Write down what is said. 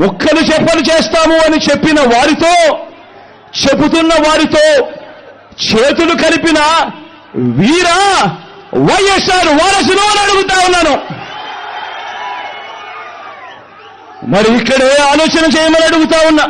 ముక్కలు చెప్పలు చేస్తాము అని చెప్పిన వారితో చెబుతున్న వారితో చేతులు కలిపిన వీరా వైఎస్ఆర్ వారసులు అని అడుగుతా ఉన్నాను. మరి ఇక్కడే ఆలోచన చేయమని అడుగుతా ఉన్నా.